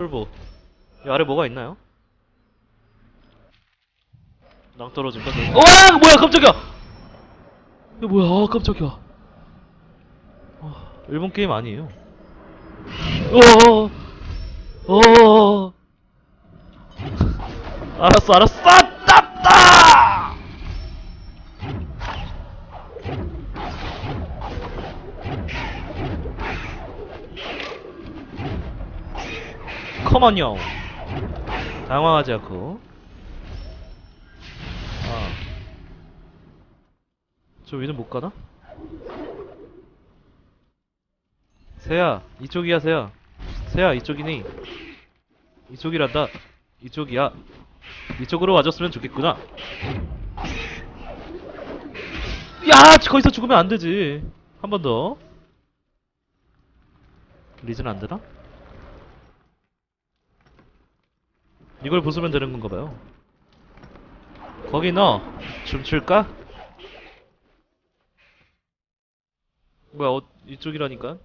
쫄보 이 아래 뭐가 있나요? 낭 떨어진다? 어 뭐야 깜짝이야! 이거 뭐야 아 깜짝이야. 아, 일본 게임 아니에요. 어어 알았어 알았어 컴온요. 당황하지 않고. 아. 저 위는 못 가나? 세야 이쪽이야 세야. 세야 이쪽이니? 이쪽이란다. 이쪽이야. 이쪽으로 와줬으면 좋겠구나. 야 거기서 죽으면 안 되지. 한 번 더. 리즌 안 되나? 이걸 부수면 되는 건가 봐요. 거기 너 춤출까? 뭐야 어, 이쪽이라니까.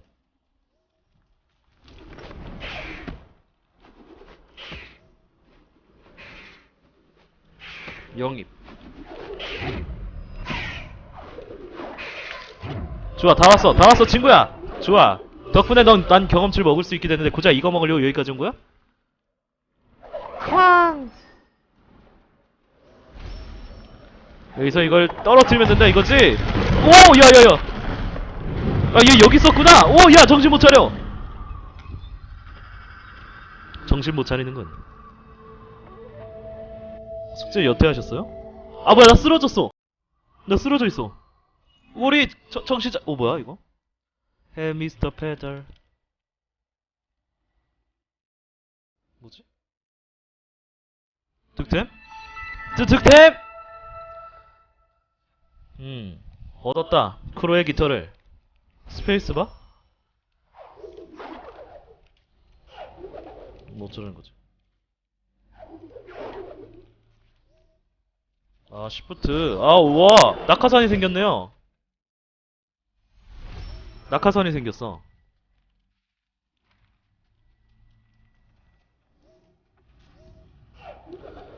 영입. 좋아 다 왔어. 다 왔어 친구야. 좋아. 덕분에 넌 난 경험치를 먹을 수 있게 됐는데 고작 이거 먹으려고 여기까지 온 거야? 쾅 여기서 이걸 떨어뜨리면 된다 이거지? 오 야야야. 아 얘 여기 있었구나. 오 야 정신 못 차려. 정신 못 차리는군 숙제 여태 하셨어요? 아 뭐야 나 쓰러졌어. 나 쓰러져 있어. 우리 저, 정신 차... 오 뭐야 이거? 해 미스 득템? 득, 득템! 음 얻었다. 크로의 깃털을. 스페이스바? 뭐 어쩌라는 거지? 아 시프트. 아 우와! 낙하산이 생겼네요. 낙하산이 생겼어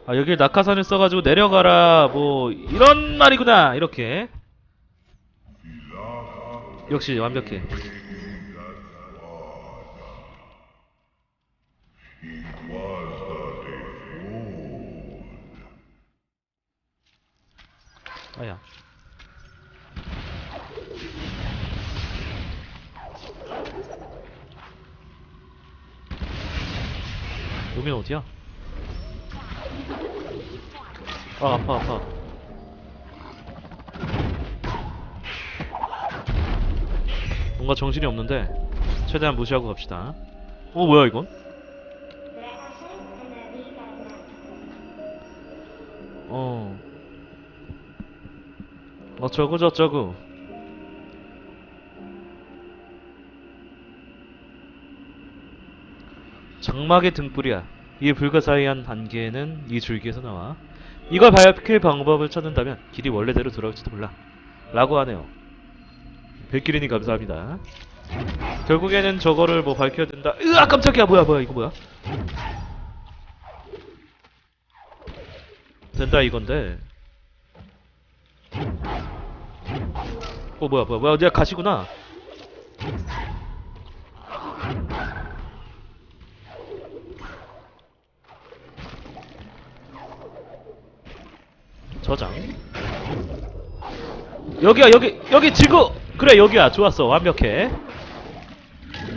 아 여기 낙하산을 써가지고 내려가라 뭐 이런 말이구나 이렇게. 역시 완벽해. 아야. 여긴 어디야? 아 아파 아파 뭔가 정신이 없는데 최대한 무시하고 갑시다. 어 뭐야 이건? 어. 어쩌고 저쩌고 장막의 등불이야. 이 불가사의한 단계는 이 줄기에서 나와 이걸 밝힐 방법을 찾는다면 길이 원래대로 돌아올지도 몰라. 라고 하네요. 백기린이 감사합니다. 결국에는 저거를 뭐 밝혀야 된다. 으아 깜짝이야. 뭐야 뭐야. 이거 뭐야? 된다 이건데. 어 뭐야 뭐야. 뭐야 내가 가시구나 저장. 여기야 여기 여기 지구! 그래 여기야. 좋았어. 완벽해.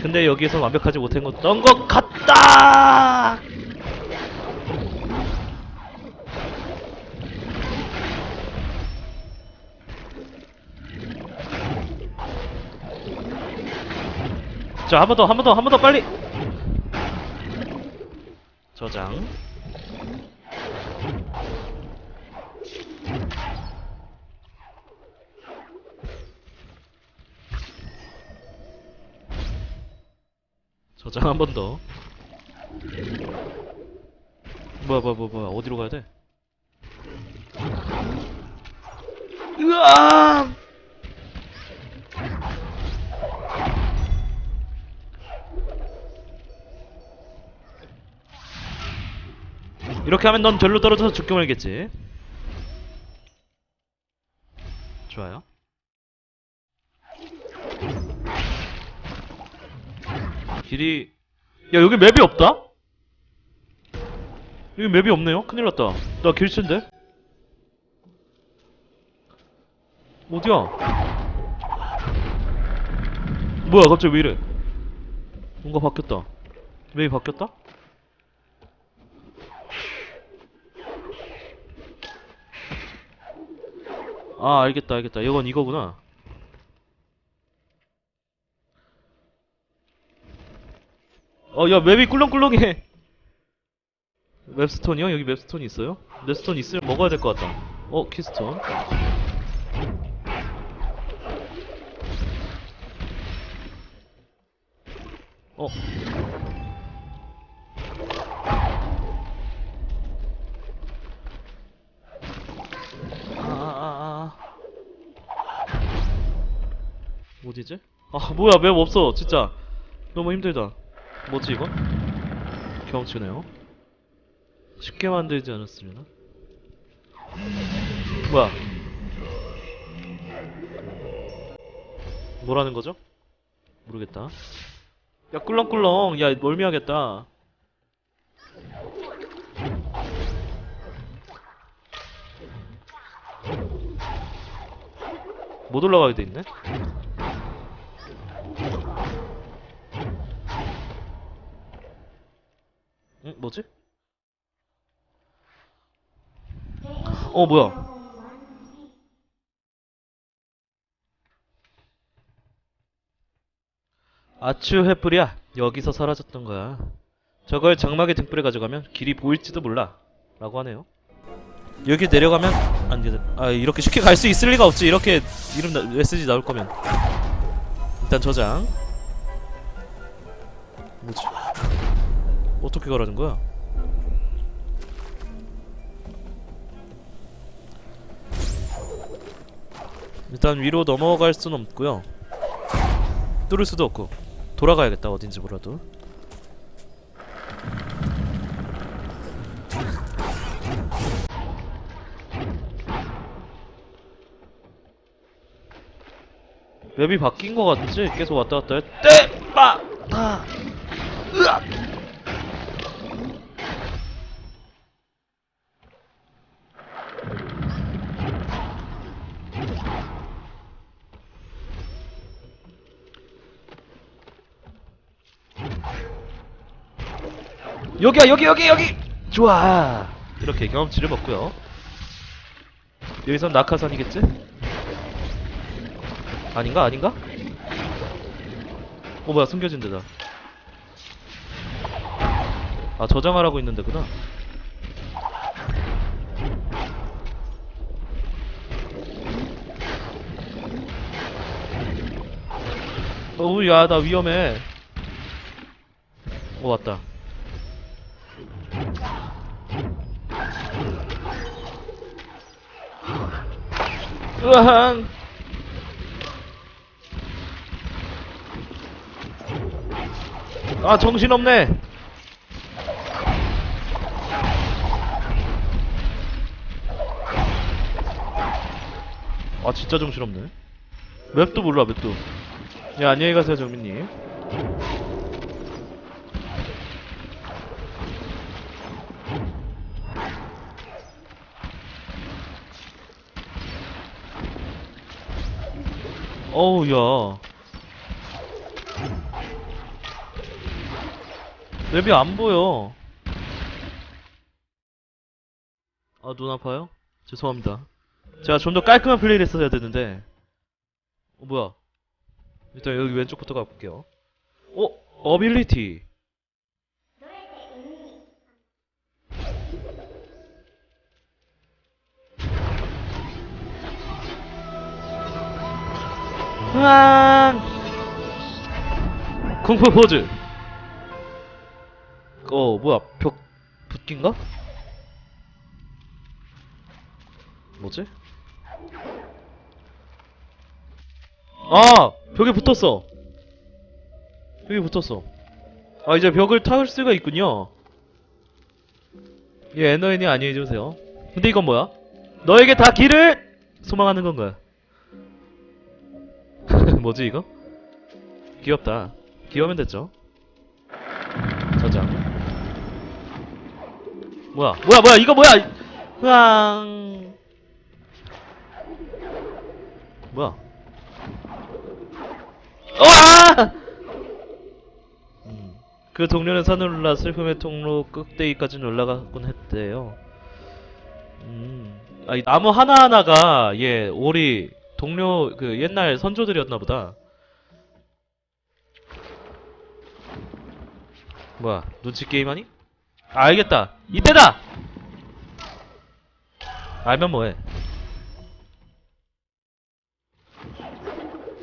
근데 여기에서 완벽하지 못한 것던 것 같다! 자 한 번 더 한 번 더 한 번 더 빨리! 저장 저장 한 번 더. 뭐야, 뭐야, 뭐야, 어디로 가야 돼? 으아! 이렇게 하면 넌 절로 떨어져서 죽게 말겠지. 좋아요. 길이 야 여기 맵이 없다? 여기 맵이 없네요? 큰일 났다 나 길치인데? 어디야? 뭐야 갑자기 왜 이래 뭔가 바뀌었다 맵이 바뀌었다? 아 알겠다 알겠다 이건 이거구나 어, 야, 맵이 꿀렁꿀렁해. 맵스톤이요? 여기 맵스톤이 있어요? 맵스톤 있으면 먹어야 될 것 같다. 어, 키스톤. 어. 아, 아, 아, 아. 어디지? 아, 뭐야, 맵 없어, 진짜. 너무 힘들다. 뭐지 이건? 경치네요. 쉽게 만들지 않았으려나? 뭐야? 뭐라는 거죠? 모르겠다. 야 꿀렁꿀렁, 야 멀미하겠다. 못 올라가게 돼 있네. 뭐지? 어, 뭐야? 아츄 횃불이야. 여기서 사라졌던 거야. 저걸 장막에 등불에 가져가면 길이 보일지도 몰라. 라고 하네요. 여기 내려가면 안 돼. 아, 이렇게 쉽게 갈 수 있을 리가 없지. 이렇게 이름 나, 메시지 나올 거면. 일단 저장. 뭐지? 어떻게 가라는 거야? 일단 위로 넘어갈 순 없고요. 뚫을 수도 없고 돌아가야겠다 어딘지 몰라도. 맵이 바뀐 거 같지? 계속 왔다 갔다 해. 떼! 빠! 아! 으악! 여기야 여기 여기 여기! 좋아. 이렇게 경험치를 먹고요. 여기선 낙하산이겠지? 아닌가 아닌가? 어 뭐야 숨겨진 데다. 아 저장하라고 있는 데구나? 어우 야나 위험해. 어 왔다 으앙 아 정신없네. 아 진짜 정신없네. 맵도 몰라 맵도. 야 안녕히 가세요 정민님 어우 야. 맵이 안 보여. 아 눈 아파요? 죄송합니다. 제가 좀 더 깔끔한 플레이를 했어야 되는데. 어 뭐야. 일단 여기 왼쪽부터 가볼게요. 어? 어빌리티 으앙 쿵푸 포즈 어 뭐야 벽 붙긴가? 뭐지? 아 벽에 붙었어 벽에 붙었어 아 이제 벽을 탈 수가 있군요 얘 에너인이 아니해 주세요. 근데 이건 뭐야? 너에게 다 길을 소망하는 건가요? 뭐지 이거? 귀엽다. 귀여우면 됐죠. 저장. 뭐야? 뭐야? 뭐야? 이거 뭐야? 으앙. 뭐야? 어! 아! 음, 그 동료는 산을 올라 슬픔의 통로 꼭대기까지는 올라가곤 했대요. 음, 아, 이 나무 하나하나가 얘 오리 동료 그 옛날 선조들이었나 보다. 뭐야 눈치 게임하니? 아, 알겠다. 이때다. 알면 뭐해?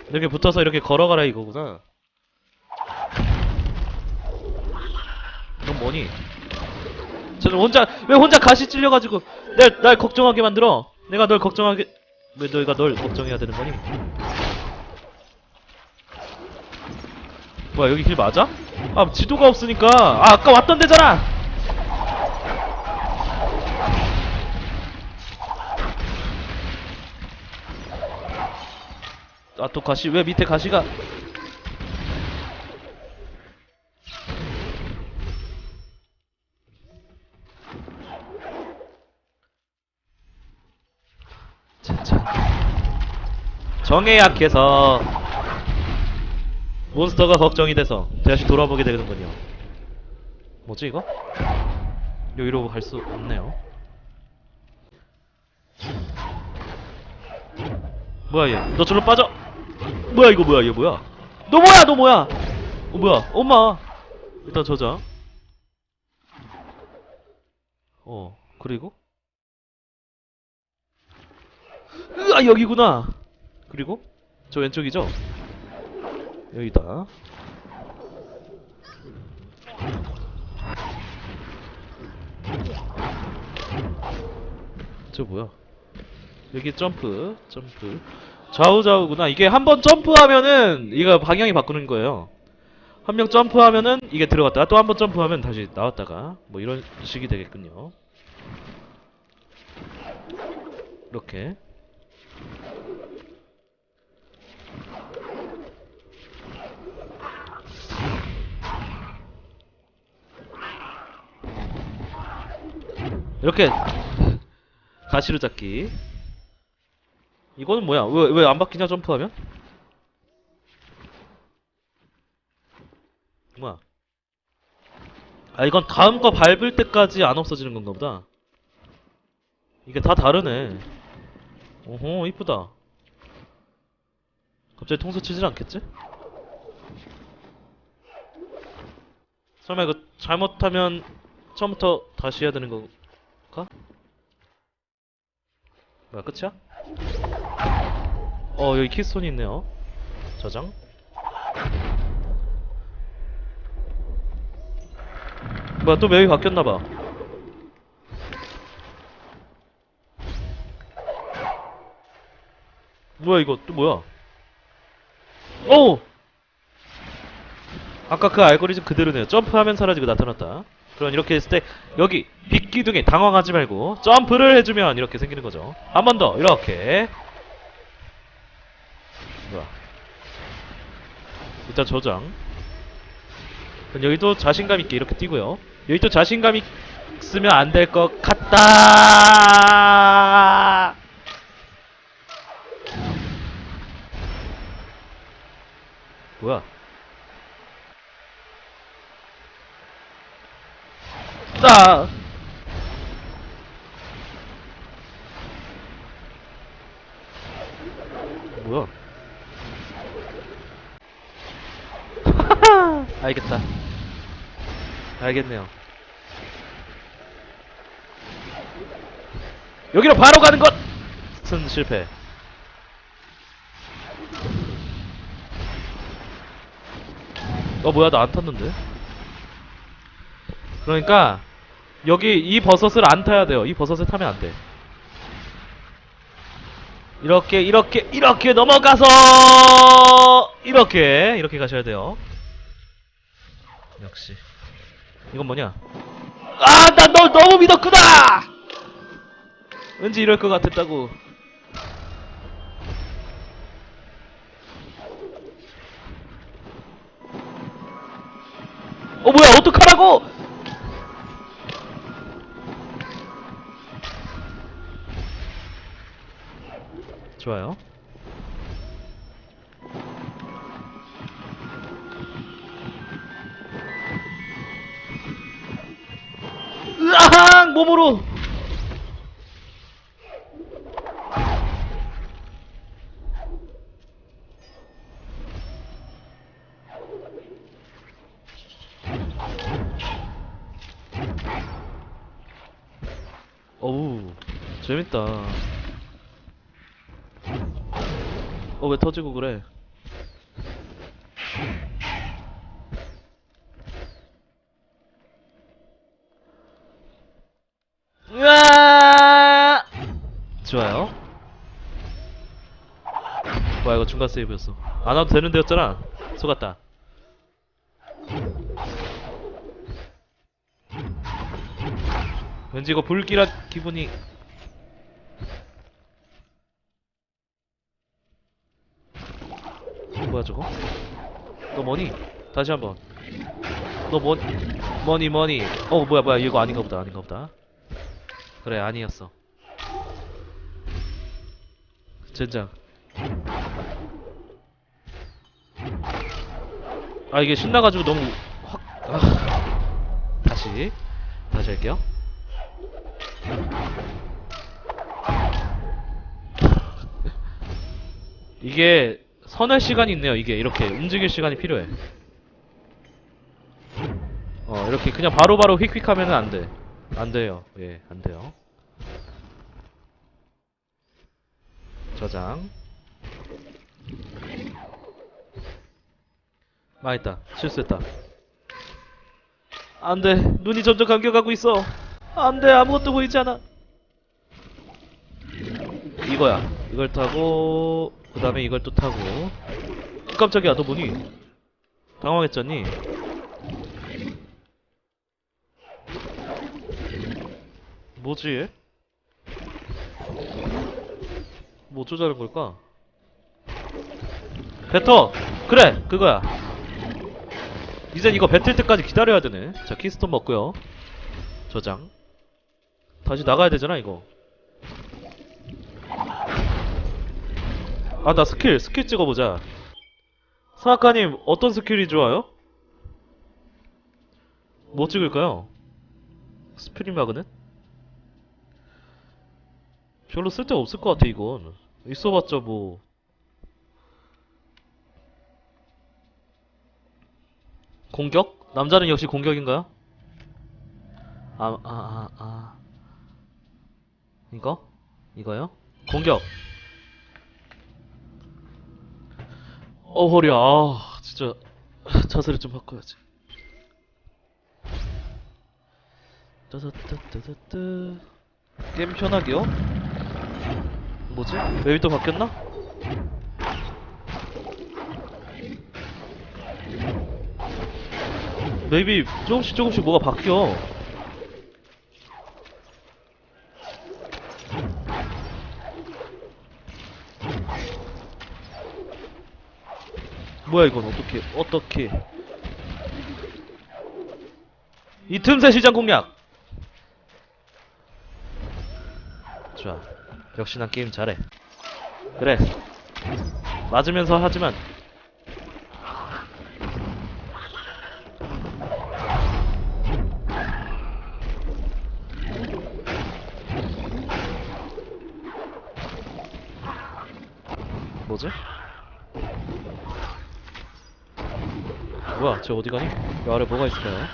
이렇게 붙어서 이렇게 걸어가라 이거구나. 넌 뭐니? 저는 혼자 왜 혼자 가시 찔려가지고 날, 날 걱정하게 만들어? 내가 널 걱정하게 왜 너희가 널 걱정해야 되는 거니? 뭐야 여기 길 맞아? 아 지도가 없으니까 아 아까 왔던 데잖아. 아 또 가시 왜 밑에 가시가 정에 약해서 몬스터가 걱정이 돼서 다시 돌아보게 되는군요. 뭐지 이거? 여기로 갈 수 없네요. 뭐야 얘? 너 저로 빠져. 뭐야 이거 뭐야 얘 뭐야? 너 뭐야 너 뭐야? 어 뭐야? 엄마. 일단 저장. 어 그리고 으아 여기구나. 그리고 저 왼쪽이죠? 여기다. 저 뭐야? 여기 점프, 점프. 좌우 좌우구나. 이게 한번 점프하면은 이거 방향이 바꾸는 거예요. 한 명 점프하면은 이게 들어갔다가 또 한 번 점프하면 다시 나왔다가 뭐 이런 식이 되겠군요. 이렇게. 이렇게 가시로 잡기. 이거는 뭐야? 왜 왜 안 바뀌냐 점프하면? 뭐야? 아 이건 다음 거 밟을 때까지 안 없어지는 건가 보다. 이게 다 다르네. 오호 이쁘다. 갑자기 통수 치질 않겠지? 설마 이거 잘못하면 처음부터 다시 해야 되는 건가? 뭐야 끝이야? 어 여기 키스톤이 있네요 저장 뭐야 또 맵이 바뀌었나봐 뭐야 이거 또 뭐야 오! 아까 그 알고리즘 그대로네요 점프하면 사라지고 나타났다 그럼 이렇게 했을 때 여기 빗기둥에 당황하지 말고 점프를 해주면 이렇게 생기는 거죠. 한 번 더 이렇게. 일단 저장. 그럼 여기도 자신감 있게 이렇게 뛰고요. 여기도 자신감 있으면 안 될 것 같다! 뭐야 따 뭐야 알겠다. 알겠네요. 여기로 바로 가는 것! 순 실패. 어, 뭐야, 나 안 탔는데? 그러니까, 여기 이 버섯을 안 타야 돼요. 이 버섯을 타면 안 돼. 이렇게, 이렇게, 이렇게 넘어가서! 이렇게, 이렇게 가셔야 돼요. 역시 이건 뭐냐 아, 난널 너무 믿었구나! 왠지 이럴 것 같았다고. 어, 뭐야, 어떡하라고! 좋아요. 으아항! 몸으로! 어우, 재밌다. 어, 왜 터지고 그래? 좋아요. 뭐야, 이거 중간 세이브였어. 안 와도 되는 데였잖아. 속았다. 왠지 이거 불길한 기분이 뭐야 저거? 너 뭐니? 다시 한번. 너 뭐, 뭐니 뭐니. 어 뭐야 뭐야. 이거 아닌가 보다 아닌가 보다. 그래 아니었어. 젠장. 아 이게 신나가지고 너무 확 아. 다시 다시 할게요. 이게 선할 시간이 있네요. 이게 이렇게 움직일 시간이 필요해. 어 이렇게 그냥 바로바로 휙휙 하면은 안 돼. 안 돼요. 예, 안 돼요. 저장. 망했다. 실수했다. 안 돼. 눈이 점점 감겨가고 있어. 안 돼. 아무것도 보이지 않아. 이거야. 이걸 타고 그 다음에 이걸 또 타고 깜짝이야 너 뭐니? 당황했잖니? 뭐지 얘? 뭐 어쩌자는 걸까? 뱉어! 그래! 그거야 이젠 이거 뱉을 때까지 기다려야 되네 자 키스톤 먹고요 저장 다시 나가야 되잖아 이거 아 나 스킬 스킬 찍어보자 사학가님 어떤 스킬이 좋아요? 뭐 찍을까요? 스프링 마그는? 별로 쓸데가 없을 것 같아 이건 있어봤자 뭐 공격? 남자는 역시 공격인가요? 아 아 아 아 이거? 이거요? 공격 어 허리야 아 진짜 자세를 좀 바꿔야지 따다따따따따 게임 편하게요? 뭐지? 맵이 또 바뀌었나? 맵이 조금씩 조금씩 뭐가 바뀌어 뭐야 이건 어떻게 어떻게. 이 틈새 시장 공략! 좋아. 역시 난 게임 잘해. 그래. 맞으면서 하지만 뭐지? 뭐야, 쟤 어디 가니? 이 아래 뭐가 있을까요?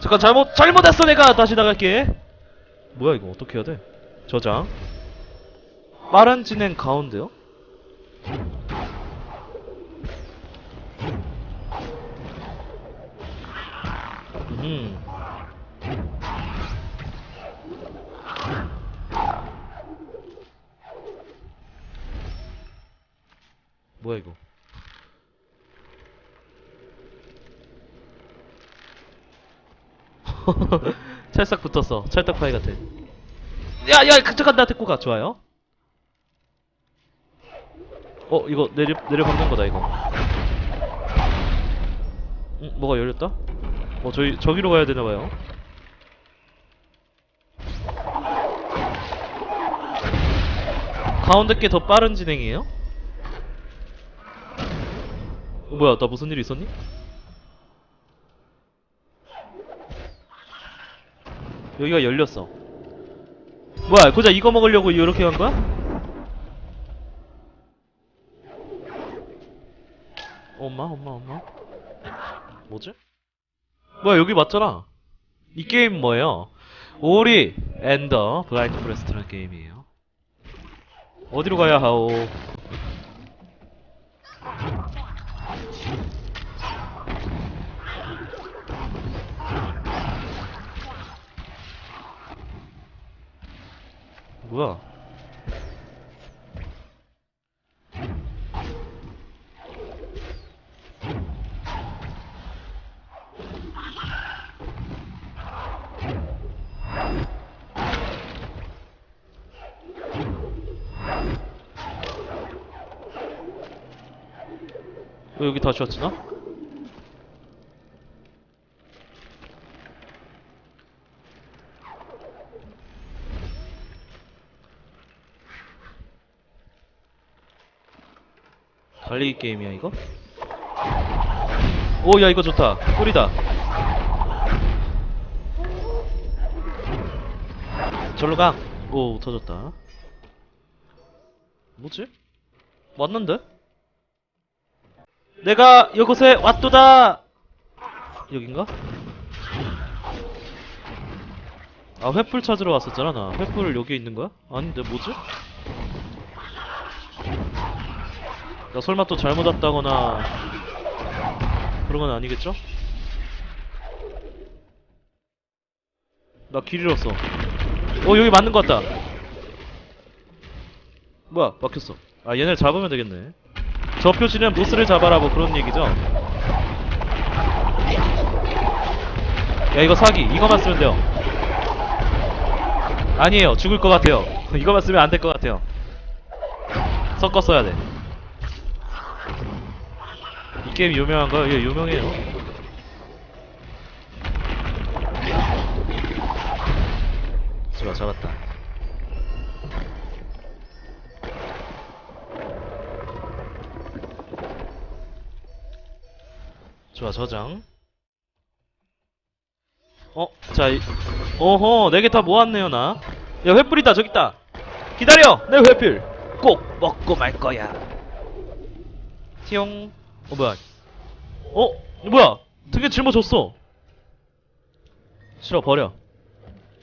잠깐 잘못 잘못했어 내가 다시 나갈게. 뭐야 이거 어떻게 해야 돼? 저장. 빠른 진행 가운데요? 뭐야 이거? 찰싹 붙었어. 찰떡 파이 같아. 야야 잠깐 나 데리고 가. 좋아요. 어 이거 내려 내려 박는 거다 이거. 음, 뭐가 열렸다? 어 저기 저기로 가야 되나 봐요. 가운데 게 더 빠른 진행이에요? 어, 뭐야, 나 무슨 일 있었니? 여기가 열렸어. 뭐야, 고작 이거 먹으려고 이렇게 간 거야? 엄마, 엄마, 엄마. 뭐지? 뭐야, 여기 맞잖아. 이 게임 뭐예요? 오리 앤더 블라인드 프레스트라는 게임이에요. 어디로 가야 하오? 뭐야? 왜 여기 다시 왔지 나? 달리기 게임이야 이거? 오 야 이거 좋다 꿀이다 절로 가 오 터졌다 뭐지? 맞는데? 내가 이곳에 왔도다 여긴가? 아 횃불 찾으러 왔었잖아 나 횃불 여기 있는 거야? 아닌데 뭐지? 나 설마 또 잘못 왔다거나 그런 건 아니겠죠? 나 길 잃었어. 어 여기 맞는 것 같다. 뭐야 막혔어. 아 얘네를 잡으면 되겠네. 저 표시는 보스를 잡아라 뭐 그런 얘기죠? 야 이거 사기. 이거만 쓰면 돼요. 아니에요. 죽을 것 같아요. 이거만 쓰면 안 될 것 같아요. 섞어 써야 돼. 이 게임 유명한가요? 예, 유명해요. 좋아, 잡았다. 좋아, 저장. 어, 자, 이, 어허, 네 개 다 모았네요, 나. 야, 횃불이다, 저기 있다. 기다려! 내 횃불! 꼭 먹고 말 거야. 티용. 어 뭐야? 어? 뭐야? 등에 짊어졌어? 싫어 버려.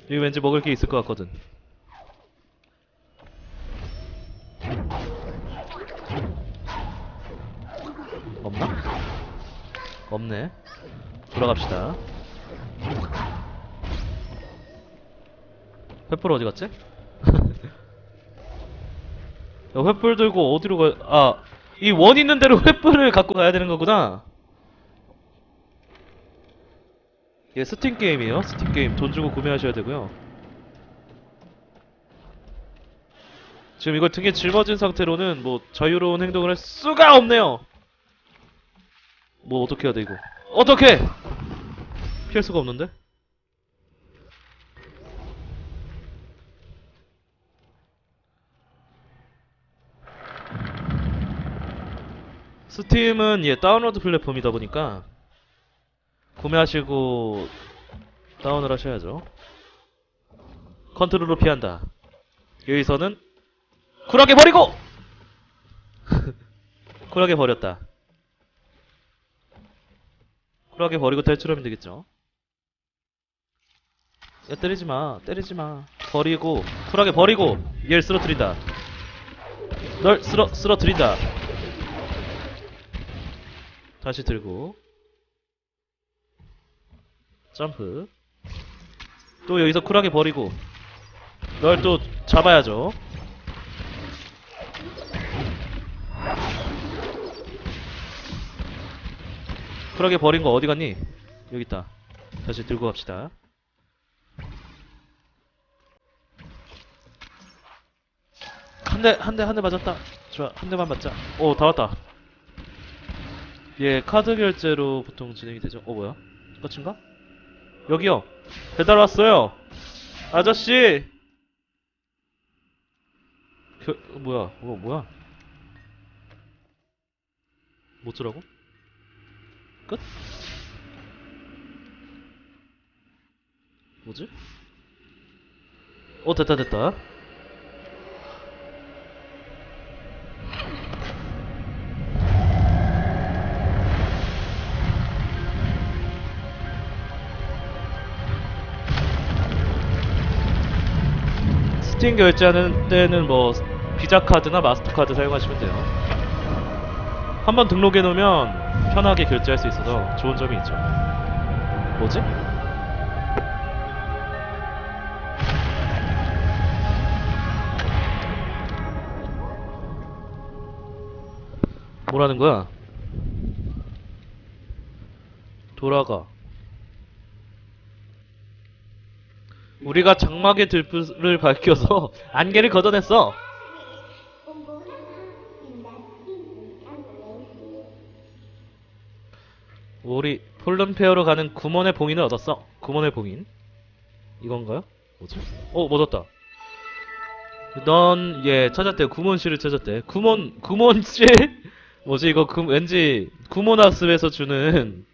여기 왠지 먹을 게 있을 것 같거든. 없나? 없네. 돌아갑시다. 횃불 어디 갔지? 야, 횃불 들고 어디로 가, 아, 이 원 있는 대로 횃불을 갖고 가야 되는 거구나. 얘 스팀 게임이에요. 스팀 게임 돈 주고 구매하셔야 되고요. 지금 이걸 등에 짊어진 상태로는 뭐 자유로운 행동을 할 수가 없네요. 뭐 어떻게 해야 돼 이거? 어떻게? 피할 수가 없는데? 스팀은 예 다운로드 플랫폼이다 보니까 구매하시고 다운을 하셔야죠. 컨트롤로 피한다. 여기서는 쿨하게 버리고 쿨하게 버렸다. 쿨하게 버리고 탈출하면 되겠죠. 야 때리지 마, 때리지 마. 버리고 쿨하게 버리고 얘를 쓰러뜨린다. 널 쓰러 쓰러뜨린다. 다시 들고. 점프. 또 여기서 쿨하게 버리고. 널 또 잡아야죠. 쿨하게 버린 거 어디 갔니? 여기 있다. 다시 들고 갑시다. 한 대 한 대 한 대 맞았다. 좋아. 한 대만 맞자. 오 다 왔다. 예, 카드 결제로 보통 진행이 되죠. 어, 뭐야? 끝인가? 여기요. 배달 왔어요. 아저씨! 그, 뭐야, 어, 뭐야? 뭐 쓰라고? 끝? 뭐지? 어, 됐다, 됐다. 스팀 결제하는 때는 뭐 비자 카드나 마스터 카드 사용하시면 돼요. 한번 등록해 놓으면 편하게 결제할 수 있어서 좋은 점이 있죠. 뭐지? 뭐라는 거야? 돌아가. 우리가 장막의 들불을 밝혀서 안개를 걷어냈어. 우리 폴른페어로 가는 구몬의 봉인을 얻었어. 구몬의 봉인. 이건가요? 뭐지? 어, 뭐 얻었다. 넌, 예, 찾았대. 구몬 씨를 찾았대. 구몬, 구몬 씨? 뭐지, 이거 구, 왠지 구몬학습에서 주는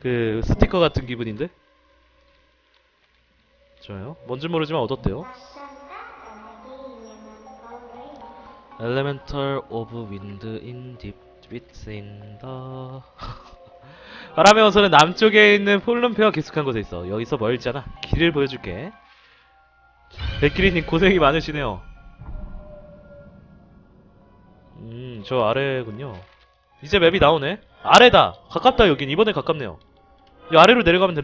그 스티커 같은 기분인데? 좋아요. 뭔지 모르지만 얻었대요. Elemental of Wind 바람의 원소는 남쪽에 있는 폴른페어 깊숙한 곳에 있어. 여기서 멀잖아. 길을 보여줄게. 백기리님 고생이 많으시네요. 음, 저 아래군요. 이제 맵이 나오네. 아래다. 가깝다 여긴. 이번에 가깝네요. 이 아래로 내려가면 되는